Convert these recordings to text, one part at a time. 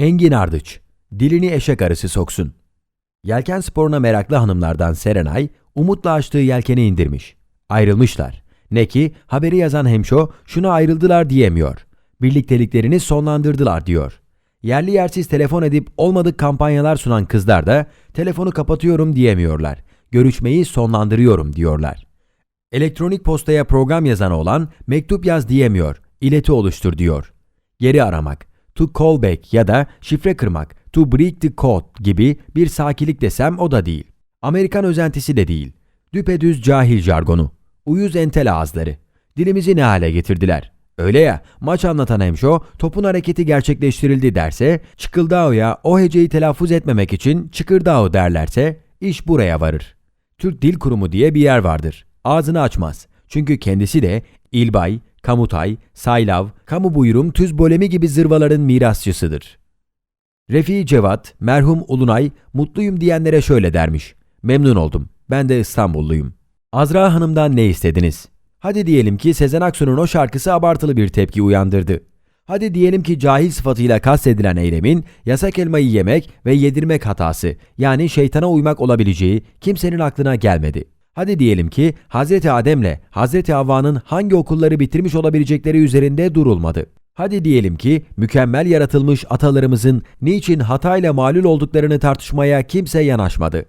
Engin Ardıç, dilini eşek arısı soksun. Yelken sporuna meraklı hanımlardan Serenay, umutla açtığı yelkeni indirmiş. Ayrılmışlar. Ne ki haberi yazan hemşo şuna ayrıldılar diyemiyor. Birlikteliklerini sonlandırdılar diyor. Yerli yersiz telefon edip olmadık kampanyalar sunan kızlar da telefonu kapatıyorum diyemiyorlar. Görüşmeyi sonlandırıyorum diyorlar. Elektronik postaya program yazan olan mektup yaz diyemiyor, ileti oluştur diyor. Geri aramak, to call back ya da şifre kırmak, to break the code gibi bir sakilik desem o da değil. Amerikan özentisi de değil. Düpedüz cahil jargonu. Uyuz entel ağızları. Dilimizi ne hale getirdiler. Öyle ya, maç anlatan hemşo, topun hareketi gerçekleştirildi derse, çıkıldao'ya o heceyi telaffuz etmemek için çıkırdao derlerse, iş buraya varır. Türk Dil Kurumu diye bir yer vardır. Ağzını açmaz. Çünkü kendisi de İlbay, Kamutay, Saylav, Kamu Buyurum, Tüz Bolemi gibi zırvaların mirasçısıdır. Refi Cevat, merhum Ulunay, mutluyum diyenlere şöyle dermiş. Memnun oldum. Ben de İstanbulluyum. Azra Hanım'dan ne istediniz? Hadi diyelim ki Sezen Aksu'nun o şarkısı abartılı bir tepki uyandırdı. Hadi diyelim ki cahil sıfatıyla kastedilen eylemin yasak elmayı yemek ve yedirmek hatası yani şeytana uymak olabileceği kimsenin aklına gelmedi. Hadi diyelim ki Hazreti Adem'le Hazreti Havva'nın hangi okulları bitirmiş olabilecekleri üzerinde durulmadı. Hadi diyelim ki mükemmel yaratılmış atalarımızın niçin hatayla malul olduklarını tartışmaya kimse yanaşmadı.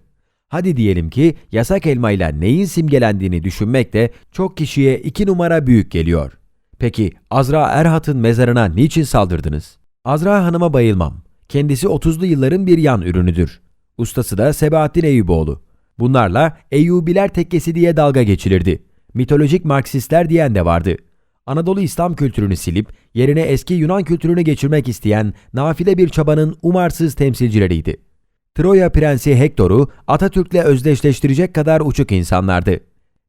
Hadi diyelim ki yasak elmayla neyin simgelendiğini düşünmek de çok kişiye iki numara büyük geliyor. Peki Azra Erhat'ın mezarına niçin saldırdınız? Azra Hanım'a bayılmam. Kendisi 30'lu yılların bir yan ürünüdür. Ustası da Sebahattin Eyüboğlu. Bunlarla Eyyubiler tekkesi diye dalga geçilirdi. Mitolojik Marksistler diyen de vardı. Anadolu İslam kültürünü silip yerine eski Yunan kültürünü geçirmek isteyen nafile bir çabanın umarsız temsilcileriydi. Troya prensi Hektor'u Atatürk'le özdeşleştirecek kadar uçuk insanlardı.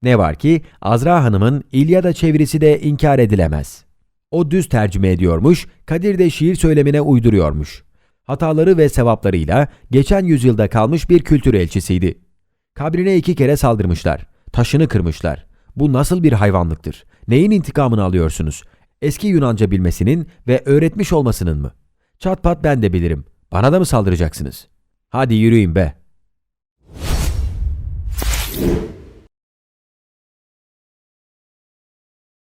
Ne var ki Azra Hanım'ın İlyada çevirisi de inkar edilemez. O düz tercüme ediyormuş, Kadir de şiir söylemine uyduruyormuş. Hataları ve sevaplarıyla geçen yüzyılda kalmış bir kültür elçisiydi. Kabrine iki kere saldırmışlar. Taşını kırmışlar. Bu nasıl bir hayvanlıktır? Neyin intikamını alıyorsunuz? Eski Yunanca bilmesinin ve öğretmiş olmasının mı? Çat pat ben de bilirim. Bana da mı saldıracaksınız? Hadi yürüyün be.